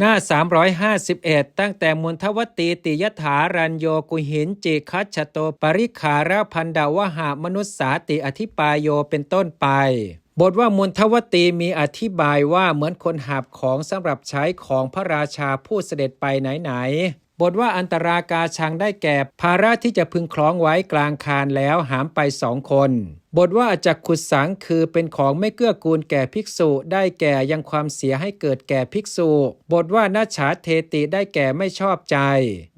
หน้า 351 ตั้งแต่มุนทวตีติยถารัญโยกุหินจิคัชโตปริขาราพันดาวหามนุษสาติอธิปายโยเป็นต้นไป บทว่ามุนทวตีมีอธิบายว่าเหมือนคนหาบของสำหรับใช้ของพระราชาผู้เสด็จไปไหนๆบทว่าอันตรากาชังได้แก่ภาระที่จะพึงคล้องไว้กลางคานแล้วหามไปสองคน บทว่าอาจักขุดสังคือเป็นของไม่เกื้อกูลแก่ภิกษุ ได้แก่ยังความเสียให้เกิดแก่ภิกษุ บทว่านาฉาเทติได้แก่ไม่ชอบใจ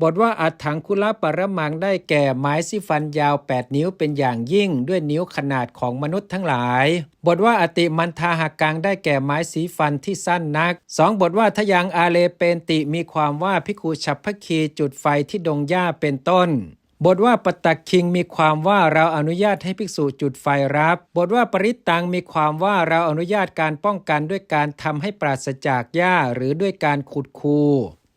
บทว่าอัฏถังคุลปรมังได้แก่ไม้สิฟันยาว 8 นิ้วเป็นอย่างยิ่ง ด้วยนิ้วขนาดของมนุษย์ทั้งหลาย บทว่าอติมันทาหากังได้แก่ไม้สีฟันที่สั้นนักสองบทว่าทยังอาเลเปนติมีความว่าพิคูฉับพคีจุดไฟที่ดงหญ้าเป็นต้น บทว่าปตักคิงมีความว่าเราอนุญาตให้ภิกษุจุดไฟรับ บทว่าปริตตังมีความว่าเราอนุญาตการป้องกันด้วยการทำให้ปราศจากหญ้าหรือด้วยการขุดคู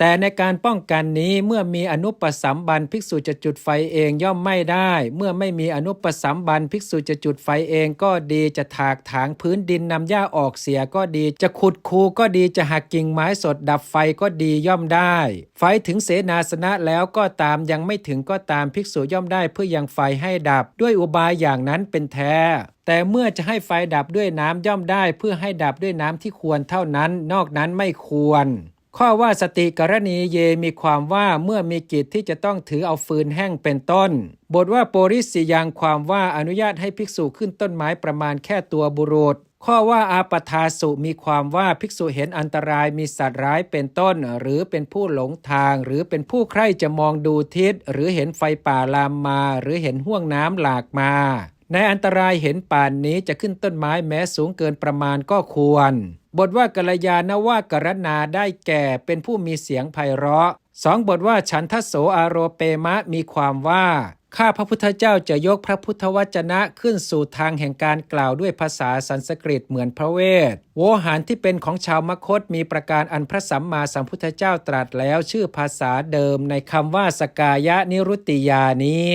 แต่ในการป้องกันนี้เมื่อมีอนุปสัมบันภิกษุจะจุดไฟเองย่อมไม่ได้ เมื่อไม่มีอนุปสัมบันภิกษุจะจุดไฟเองก็ดีจะถากถางพื้นดินนำหญ้าออกเสียก็ดีจะขุดคูก็ดีจะหักกิ่งไม้สดดับไฟก็ดีย่อมได้ ไฟถึงเสนาสนะแล้วก็ตามยังไม่ถึงก็ตามภิกษุย่อมได้เพื่อยังไฟให้ดับ ด้วยอุบายอย่างนั้นเป็นแท้แต่เมื่อจะให้ไฟดับด้วยน้ำย่อมได้ เพื่อให้ดับด้วยน้ำที่ควรเท่านั้น นอกนั้นไม่ควร ข้อว่าสติกรณีเยมีความว่าเมื่อมีกิจที่จะต้องถือเอาฟืนแห้งเป็นต้น บทว่าโปริสิยังความว่าอนุญาตให้ภิกษุขึ้นต้นไม้ประมาณแค่ตัวบุรุษ ข้อว่าอาปทาสุมีความว่าภิกษุเห็นอันตรายมีสัตว์ร้ายเป็นต้น หรือเป็นผู้หลงทาง หรือเป็นผู้ใคร่จะมองดูทิศ หรือเห็นไฟป่าลามมา หรือเห็นห่วงน้ำหลากมา ในอันตรายเห็นป่านนี้จะขึ้นต้นไม้แม้สูงเกินประมาณก็ควร บทว่ากัลยาณว่ากรณาได้แก่เป็นผู้มีเสียงไพเราะสองบทว่าฉันทโสอาโรเปมะมีความว่าข้าพระพุทธเจ้าจะยกพระพุทธวจนะขึ้นสู่ทางแห่งการกล่าวด้วยภาษาสันสกฤตเหมือนพระเวท โวหารที่เป็นของชาวมคตมีประการอันพระสัมมาสัมพุทธเจ้าตรัสแล้วชื่อภาษาเดิมในคำว่าสกายะนิรุตติยานี้